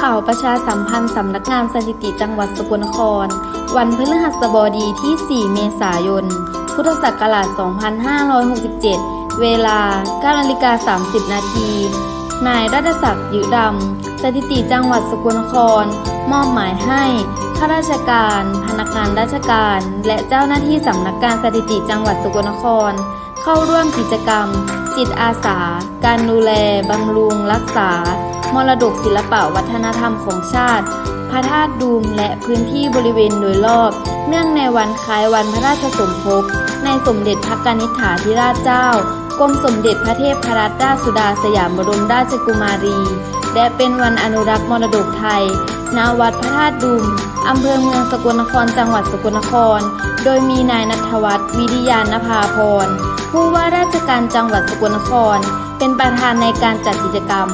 ข่าวประชาสัมพันธ์สำนักงานสถิติจังหวัดสกลนคร วันพฤหัสบดีที่ 4 เมษายน พุทธศักราช 2567 เวลา9นาฬิกา30 นาที นายรัตศักดิ์ยืดดำสถิติจังหวัดสกลนคร มอบหมายให้ข้าราชการ พนักงานราชการ และเจ้าหน้าที่สำนักงานสถิติจังหวัดสกลนคร เข้าร่วมกิจกรรม จิตอาสา การดูแลบำรุงรักษา มรดกศิลปะวัฒนธรรมของชาติ พระธาตุดูมและพื้นที่บริเวณโดยรอบ เนื่องในวันคล้ายวันพระราชสมภพในสมเด็จพระกนิษฐาธิราชเจ้ากรมสมเด็จพระเทพรัตนราชสุดาสยามบรมราชกุมารี และเป็นวันอนุรักษ์มรดกไทยณวัดพระธาตุดุมอำเภอเมืองสกลนครจังหวัดสกลนคร โดยมีนายนัทวัฒน์วิริยานภาพร ผู้ว่าราชการจังหวัดสกลนคร เป็นประธานในการจัดกิจกรรม